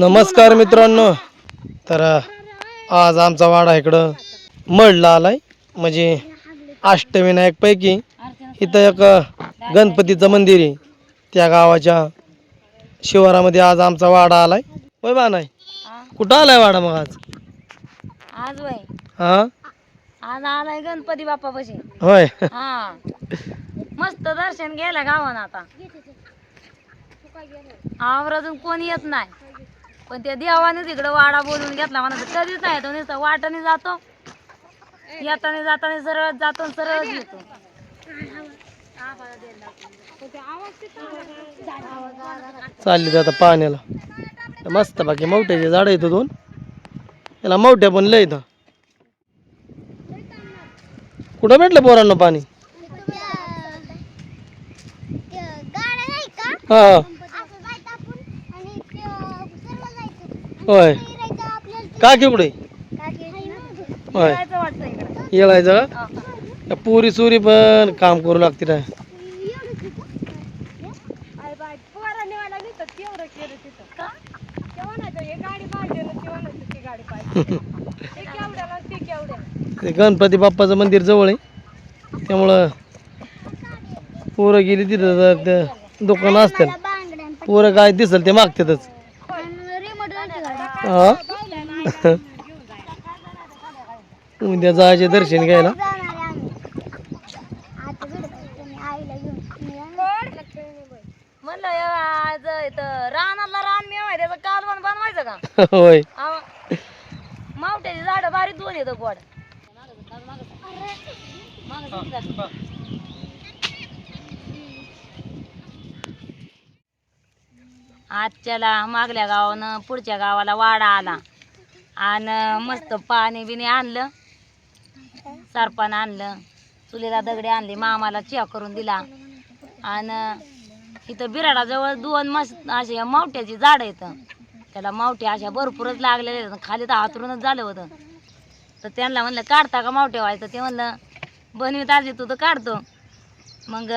नमस्कार मित्रांनो. तर आज आमचा वाडा इकडं मडला आलाय. म्हणजे अष्टविनायक पैकी इथं एक गणपतीचं मंदिर आहे. त्या गावाच्या शिवारामध्ये आज आमचा वाडा आलाय. होय बा नाही? कुठं आलाय वाडा मग आज? आज वय हा? आज आलाय गणपती बाप्पा पशी होय. हा. मस्त दर्शन घ्यायला गावानं आता. आवराजून कोणी येत नाही. पण त्या देवाने तिकडं वाडा बोलून घेतला म्हणा कधीच नाही तो नुसतं वाटाने जातो. येताना जाताना सरळ जातो आणि सरळच येतो. चालली आता पाण्याला. मस्त बाकी मोठ्याचे झाड येतो दोन. याला मोठ्या पण लय इथं. कुठं भेटलं पोरांना पाणी? हा हा. होय. का की कुठे होय. जायचं वाटतं इकडं येळायचं पुरी सुरी पण काम करू लागते ना ते गणपती बाप्पाचं मंदिर जवळ आहे. त्यामुळं पोरं गेली तिथं तर ते दुकानं असतात पोरं काय दिसल ते मागतातच. हा? उद्या जायचे दर्शन घ्यायला. म्हणलं आज इथं रानाला रान मिळवाय त्याचं कालवण बनवायचं का? होय. आव- मावट्याची झाडं भारी दोन येतं गोड. आजच्याला मागल्या गावानं पुढच्या गावाला वाडा आला. आणि मस्त पाणी बिणी आणलं. सरपण आणलं. चुलीला दगडे आणले. मामाला चिया करून दिला. आणि इथं बिराडाजवळ दोन मस्त असे मावट्याची झाडं येतं त्याला मावट्या अशा भरपूरच लागलेल्या आहेत. खाली तर हातरूनच झालं होतं. तर त्यांना म्हणलं काढता का मावट्या व्हायचं? ते म्हणलं बनवीत आजी तू तर काढतो. मग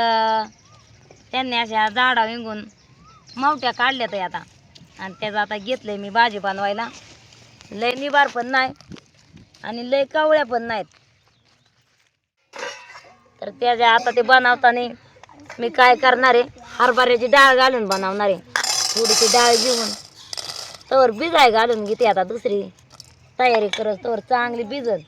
त्यांनी अशा झाडा विंगून मावट्या काढल्या तर आता. आणि त्याचं आता घेतलं मी भाजी बनवायला. लय निबार पण नाही आणि लय कावळ्या पण नाहीत. तर त्याच्या आता ते बनवताना मी काय करणार आहे? हरभऱ्याची डाळ घालून बनवणार आहे. थोडीशी डाळ घेऊन. तर भिजाय घालून घेते आता दुसरी. तयारी करत तर चांगली भिजत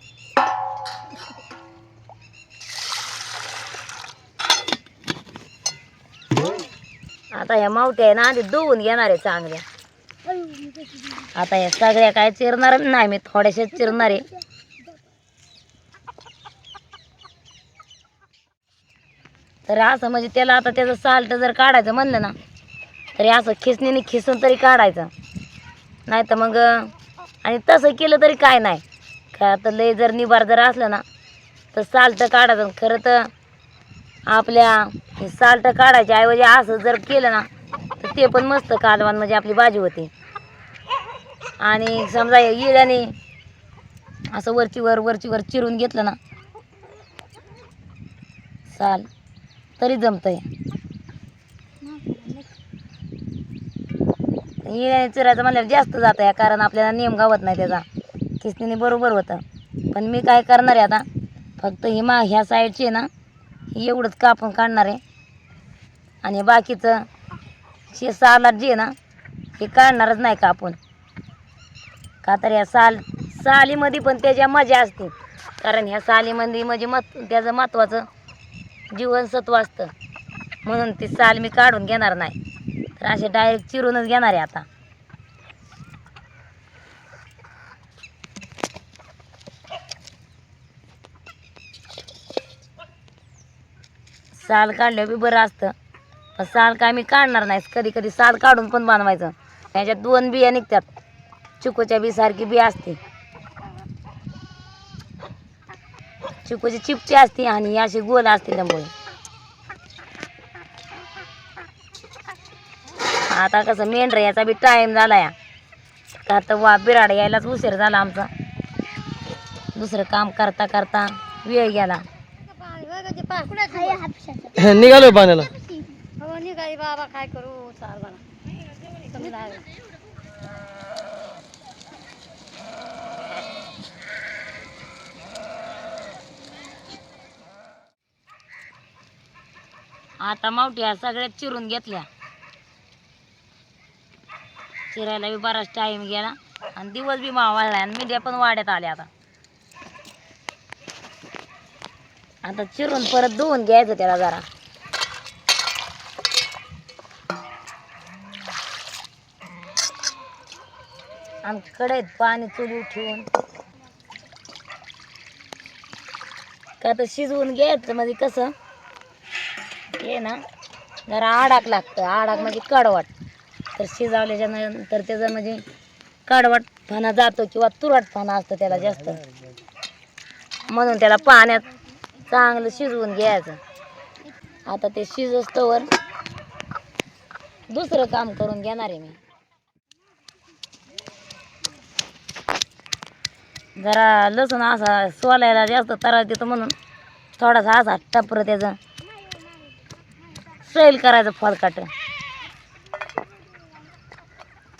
आता ह्या मावट्या आहे ना आधी धुवून घेणार आहे चांगल्या. आता ह्या सगळ्या काय चिरणार नाही मी थोड्याशाच चिरणार आहे. तर असं म्हणजे त्याला आता त्याचं साल्ट जर काढायचं म्हणलं ना तरी असं खिसणीने खिसून तरी काढायचं. नाही तर मग आणि तसं केलं तरी काय नाही. का आता लय जर निबार जर असलं ना तर साल्ट काढायचं. खरं तर आपल्या हे साल्ट काढायच्या ऐवजी असं जर केलं ना तर ते पण मस्त कालवान म्हणजे आपली भाजी होती. आणि समजा येळ्याने असं वरची वर वरची वर चिरून घेतलं ना साल तरी जमतंय. येळ्याने चिरायचं म्हणल्यावर जास्त जात आहे कारण आपल्याला नियम गावत नाही त्याचा. किसनीने बरोबर होतं. पण मी काय करणार आहे आता फक्त ही मा ह्या साईडची आहे ना एवढंच कापून काढणार आहे. आणि बाकीचं शे सालाड जे ना हे काढणारच नाही कापून. का तर या साल सालीमध्ये पण त्याच्या मजा असते. कारण ह्या सालीमध्ये म्हणजे मत त्याचं महत्त्वाचं जीवनसत्व असतं. म्हणून ती साल मी काढून घेणार नाही. तर असे डायरेक्ट चिरूनच घेणार आहे आता. साल काढलं बी बरं असतं. पण साल काय मी काढणार नाही कधी कधी साल काढून पण बनवायचं. त्याच्यात दोन बिया निघतात. चिकूच्या बी सारखी बी असते. चिकूची चिपची असते आणि ही अशी गोल असते त्यामुळे. आता कसं मेंढर याचा बी टाईम झाला या. का तर वा बिराड यायलाच उशीर झाला आमचा. दुसरं काम करता करता वेळ गेला. निघालोय पाण्याला हो निघाली बाबा काय करू? आता मावट्या सगळ्यात चिरून घेतल्या. चिरायला बी बराच टाइम गेला. आणि दिवस बी मावळला आणि मिद्या पण वाड्यात आल्या आता. आता चिरून परत धुवून घ्यायचं त्याला जरा. आणि कढईत पाणी चुलू ठेवून. का तर शिजवून घ्यायचं म्हणजे कसं? हे ना जरा आडाक लागतं. आडाक म्हणजे कडवट. तर शिजवल्याच्या नंतर त्याचं म्हणजे कडवटपणा जातो किंवा तुरटपणा असतो त्याला जास्त. म्हणून त्याला पाण्यात चांगलं शिजवून घ्यायचं. आता ते शिजस्तवर दुसरं काम करून घेणार आहे मी. जरा लसूण असा सोलायला जास्त त्रास देतो म्हणून थोडासा असा टपर त्याचं सैल करायचं फळकाट.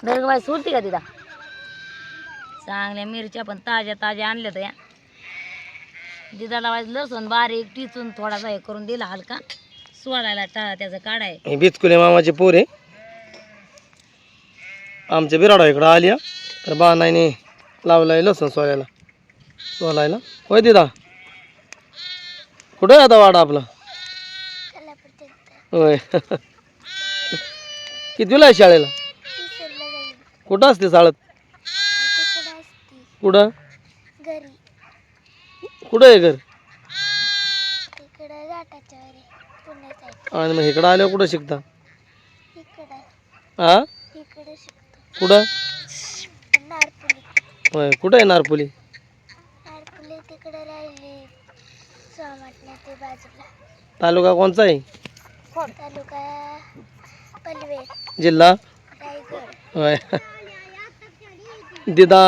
बाई सुरती का तिथं? चांगल्या मिरच्या पण ताज्या ताज्या आणल्या तर या. दिदा लावायचं लसूण बारीक टिचून थोडासा हे करून दिला हलका. सोडायला टाळा त्याचं काढाय हे. बिचकुले मामाचे पोर आहे. आमच्या बिराडा इकडं आली तर बाणाने लावलाय लसूण सोलायला. सोलायला. होय दिदा? कुठं आहे आता वाडा आपला? होय. कितीला आहे शाळेला? कुठं असते शाळेत? कुठं? कुठं आहे घर? आणि मग इकडं आल्यावर कुठं शिकता? हा कुठं? होय कुठं आहे नारपुली? तालुका कोणचा आहे? जिल्हा? होय. दिदा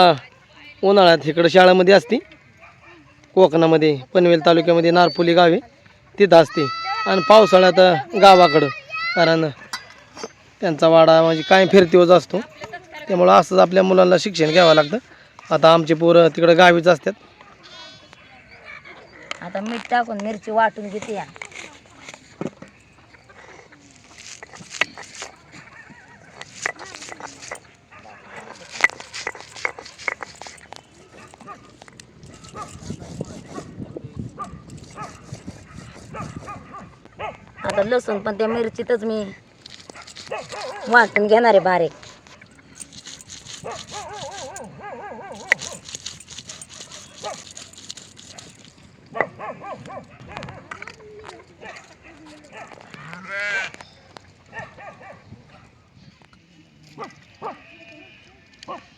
उन्हाळ्यात इकडं शाळेमध्ये असते? कोकणामध्ये पनवेल तालुक्यामध्ये नारपुली गावे तिथं असते. आणि पावसाळ्यात गावाकडं. कारण त्यांचा वाडा म्हणजे काय फिरतीवच असतो. त्यामुळं असंच आपल्या मुलांना शिक्षण घ्यावं लागतं. आता आमचे पोरं तिकडं गावीच असतात. आता मीठ टाकून मिरची वाटून घेते या आता लसूण पण त्या मिरचीतच मी वाटून घेणार आहे बारीक.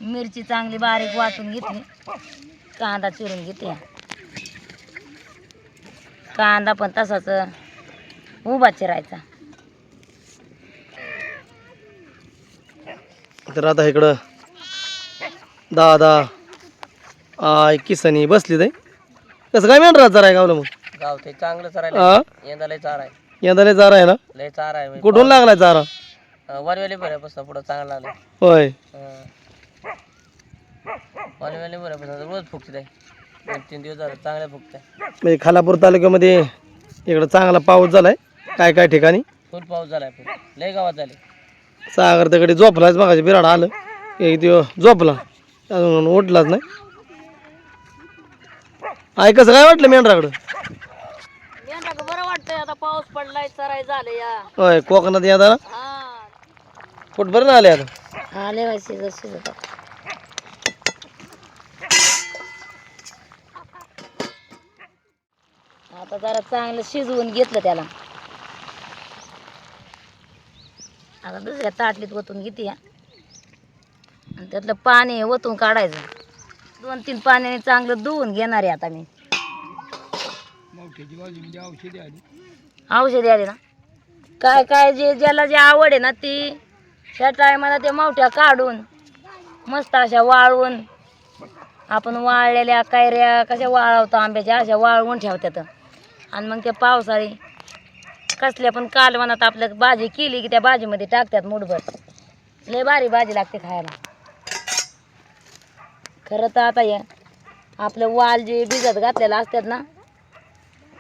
मिरची चांगली बारीक वाटून घेतली. कांदा चिरून घेते कांदा पण तसाच उभा चिरायचा. तर आता इकडं दादा आय किसनी बसली ते कसं काय मेंढरा चारा आहे गावलं मग? गाव ते चांगलं चार हा यंदा लय चार आहे. यंदा लय चारा आहे ना? लय चार आहे कुठून लागलाय चारा? वनवेली भऱ्यापासून पुढं चांगलं लागलं होय. वनवेली भऱ्यापासून रोज फुकते दोन तीन दिवस झाले चांगले फुकते म्हणजे खालापूर तालुक्यामध्ये इकडं चांगला पाऊस झालाय. काय काय ठिकाणी? फुल पाऊस झालाय लय गावात झाले. सागर तिकडे झोपलाच मग बिराड आलं. एक दिवस झोपला. अजून उठलाच नाही. कसं काय वाटलं मेंढराकडं? बरं वाटतंय आता पाऊस पडलाय चराय झालं या. होय कोकणात हा. कुठभर ना आले आता? आले शिजत शिजत. आता जरा चांगलं शिजवून घेतलं त्याला. आता दुसऱ्या ताटलीत ओतून घेते आणि त्यातलं पाणी ओतून काढायचं. दोन तीन पाण्याने चांगलं धुवून घेणार आहे आता मी. औषधी आली. ना? काय काय जे ज्याला जे आवड आहे ना ती त्या टायमाला ते मावठ्या काढून मस्त अशा वाळवून आपण वाळलेल्या कैऱ्या कशा वाळवतो आंब्याच्या अशा वाळवून ठेवतात आणि मग ते पावसाळी कसल्या पण कालवनात आपलं भाजी केली की त्या भाजीमध्ये टाकतात मुठभर. लय भारी भाजी लागते खायला. खरं तर आता या आपलं वाल जे भिजत घातलेलं असतात ना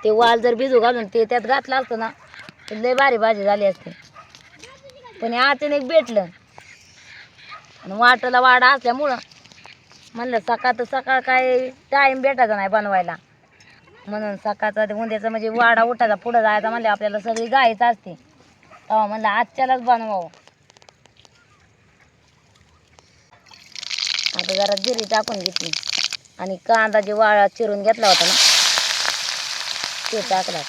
ते वाल जर भिजू घालून ते त्यात घातलं असतं ना तर लय भारी भाजी झाली असते. पण अचानक भेटलं. आणि वाटाला वाडा असल्यामुळं म्हणलं सकाळ तर सकाळ काय टाईम भेटायचा नाही बनवायला. म्हणून सकाळचा ते उंद्याचा म्हणजे वाडा उठायचा पुढं जायचा म्हणलं आपल्याला सगळी गायच असते. तेव्हा म्हणलं आजच्यालाच बनवावं. आता जरा जिरी टाकून घेतली. आणि कांदा जे वाळा चिरून घेतला होता ना ते टाकला.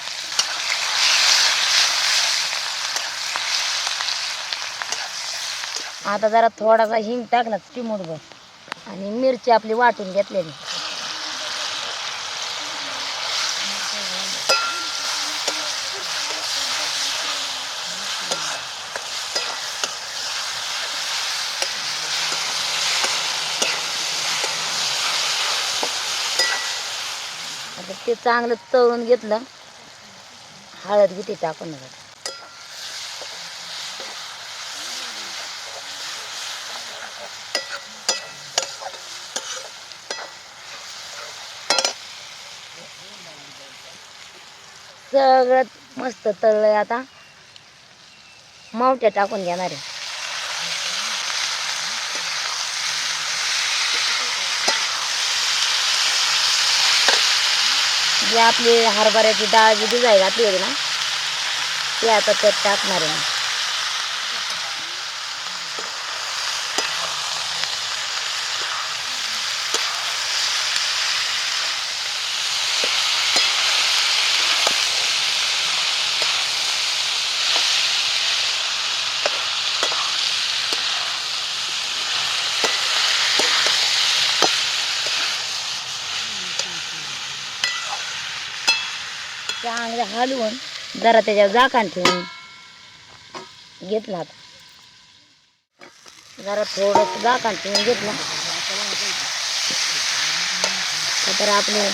आता जरा थोडासा हिंग टाकला चिमूटभर. आणि मिरची आपली वाटून घेतलेली. ते चांगलं तळून घेतलं हळद घेते टाकून सगळं मस्त तळलंय आता. मावट्या टाकून घेणार आहे. जे आपली हरभऱ्याची डाळ जी भिजाय घातली होती ना ती आता त्यात टाकणार आहे मी. चांगलं हलवून जरा त्याच्यावर झाकण ठेवून घेतला आता. जरा थोडंसं झाकण ठेवून घेतलं. तर आपली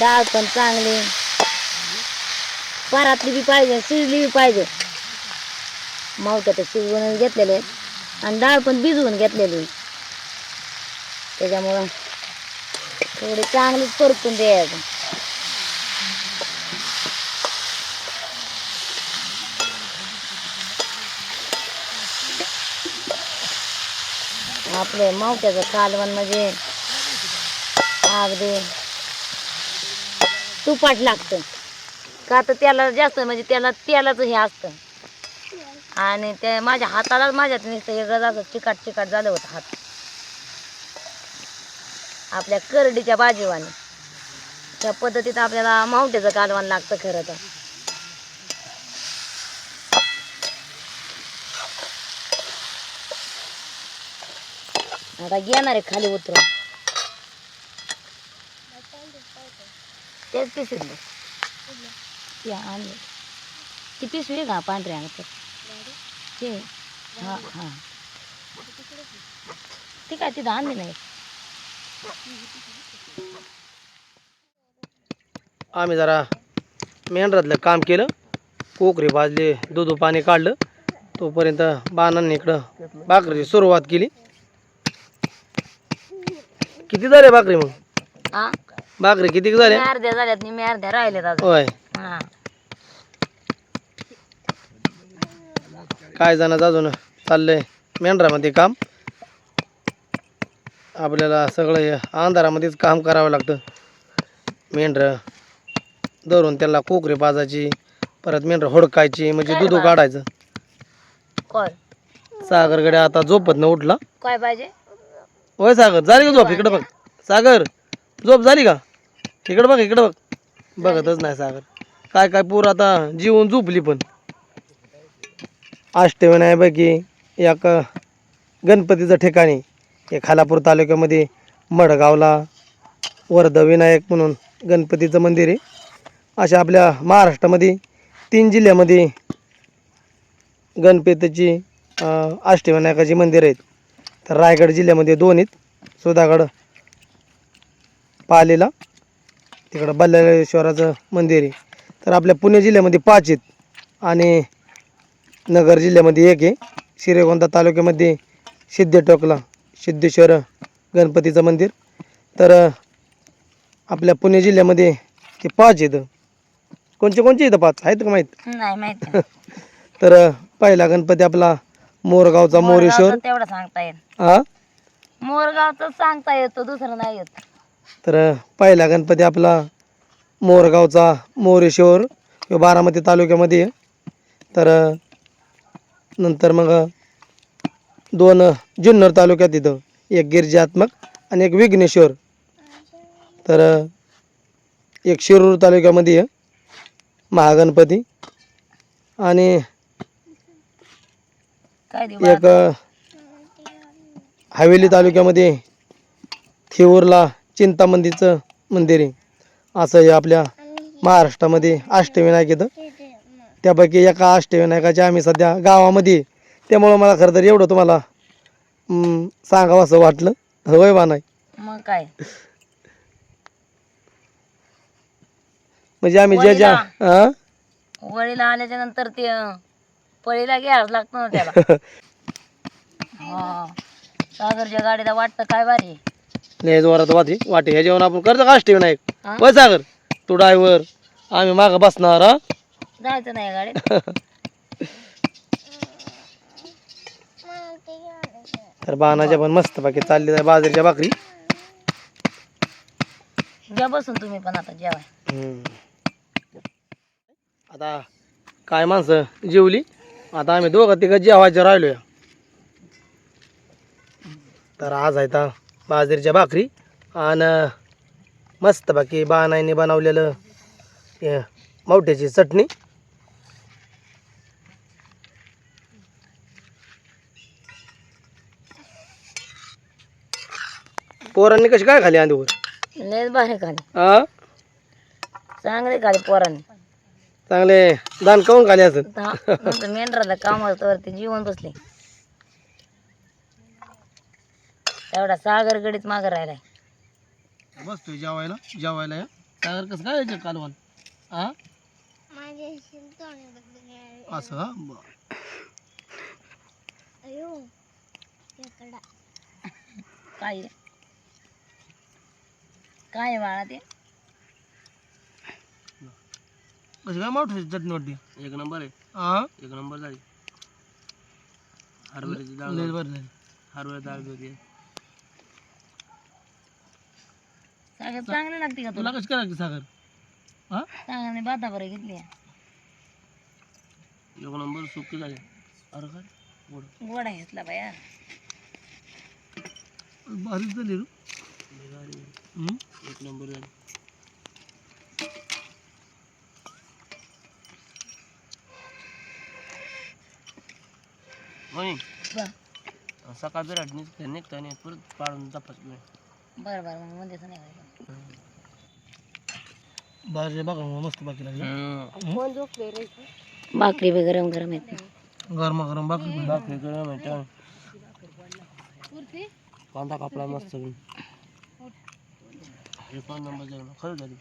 डाळ पण चांगली. परातली बी पाहिजे शिजली बी पाहिजे. मावत्या तर शिजवून घेतलेले आहेत. आणि डाळ पण भिजवून घेतलेली. त्याच्यामुळं थोडी चांगलीच परतून द्यायचं. आपले मावट्याचं कालवण म्हणजे अगदी तुपाट लागतं. का तर त्याला जास्त म्हणजे त्याला तेलाचं हे असतं. आणि ते माझ्या हातालाच माझ्यात नुसतं वेगळं असं चिकाट चिकाट झालं होतं हात. आपल्या करडीच्या बाजीवाने. त्या पद्धतीत आपल्याला मावट्याचं कालवण लागतं खरं तर. आता घेणार आहे खाली उतरून. तेच पिशवी ते आणले ती पिशवी का पांढऱ्या अंगात ते हा हा. ती काय तिथं आणली नाही? आम्ही जरा मेंढरातलं काम केलं. कोकरी भाजली दूध पाणी काढलं. तोपर्यंत बाणांनी इकडं भाकरीची सुरुवात केली. किती झाले भाकरी मग? हा भाकरी किती झाल्या मी अर्ध्या झाल्यात मी अर्ध्या राहिल्यात अजून. होय. हा. काय जण अजून? चाललंय मेंढरामध्ये काम. आपल्याला सगळं हे अंधारामध्येच काम करावं लागतं. मेंढरं धरून त्याला कोकरी पाजायची परत मेंढरं होडकायची म्हणजे दूध? काढायचं. कोण? सागरकडे आता झोपत न उठला. काय पाहिजे? होय सागर. झाली का झोप? इकडं बघ. सागर झोप झाली का? इकडं बघ इकडं बघ. बघतच नाही सागर. काय काय पोर आता जीवन झोपली पण. अष्टविनायपैकी एक गणपतीचं ठिकाणी हे खालापूर तालुक्यामध्ये मडगावला वर्धविनायक म्हणून गणपतीचं मंदिर आहे. अशा आपल्या महाराष्ट्रामध्ये तीन जिल्ह्यामध्ये गणपतीची अष्टविनायकाची मंदिर आहेत. तर रायगड जिल्ह्यामध्ये दोन आहेत. सुधागड पालीला तिकडं बल्लाळेश्वराचं मंदिर आहे. तर आपल्या पुणे जिल्ह्यामध्ये पाच आहेत आणि नगर जिल्ह्यामध्ये एक आहे. श्रीगोंदा तालुक्यामध्ये सिद्धेटोकला सिद्धेश्वर गणपतीचं मंदिर. तर आपल्या पुणे जिल्ह्यामध्ये ते पाच येतं कोणचे कोणचे येतं पाच? आहेत का माहीत? तर पहिला गणपती आपला मोरगावचा मोरेश्वर. मोरगावचं तेवढं सांगता येत. हा मोरगावचं सांगता येतो दुसरं नाही येत. तर पहिला गणपती आपला मोरगावचा मोरेश्वर ह्यो बारामती तालुक्यामध्ये. आहे तर नंतर मग दोन जुन्नर तालुक्यात इथं एक गिरिजात्मक आणि एक विघ्नेश्वर. तर एक शिरूर तालुक्यामध्ये आहे महागणपती आणि एक हवेली तालुक्यामध्ये थेऊरला चिंतामंदीचं मंदिर आहे. असं हे आपल्या महाराष्ट्रामध्ये अष्टविनायक येतं. त्यापैकी एका अष्टविनायकाच्या आम्ही सध्या गावामध्ये. त्यामुळं मला खरं तर एवढं तुम्हाला सांगावं असं वाटलं. होय बा नाही. मग काय? म्हणजे आम्ही ज्या ज्या हां वळीला आल्याच्यानंतर ते पळीला घ्यावंच लागतं ना त्याला. हा. सागरच्या गाडीला वाटतं काय भारी. लय जोरात वाटी वाटी ह्या जेवण आपण करतो का अष्टविनायक हा? होय सागर? तू ड्रायव्हर आम्ही मागं बसणार हा? जायचं नाही या गाडीत. तर बाणाच्या पण मस्त बाकी चालली आहे बाजरीच्या भाकरी. घ्या बसून तुम्ही पण आता जेवाय. हम्म. आता काय माणसं? जेवली? आता आम्ही दोघं तिघं जेवायचं राहिलोय. तर आज आहे आता बाजरीच्या भाकरी आणि मस्त बाकी बाणाईने बनवलेलं हे मावट्याची चटणी. पोरांनी कशी काय खाली आंधीवर लयच भारी खाली. हा चांगले खाली पोरांनी. चांगले दान काऊन खाली असत मेंढराला काम वरती जीवन बसले. तेवढा सागर गडीत माग राहिलाय. बसतोय जेवायला जेवायला या. सागर कसं काय यायचं कालवण? हा असं हा? बरं. काय? काय आहे बाळा ते? कशी काय मावठी चटणी वाटते एक नंबर आहे. हा? एक नंबर झाली. हरभऱ्याची डाळ लय बरं झाली. हरभरा डाळ बी होती सागर चांगली लागते का तुला तुला? कशी काय लागते सागर हा? चांगली बाता बरं घेतली. एक नंबर सुकी झाली. अरे काय? गोड. गोडा घेतला बाया. भारीच झाली रे. हम्म? एक नंबर झाली. बर. सकाळ बिराट निघता निघता नाही परत पाडून तपास बरं बरं मग असं नाही करायचं. भाजी बघा मस्त बाकी लागली. भाकरी बी गरम गरम येते गरमा गरम भाकरी भाकरी गरम आहे. कांदा कापला मस्त. एक नंबर जेवण. खरं झाली.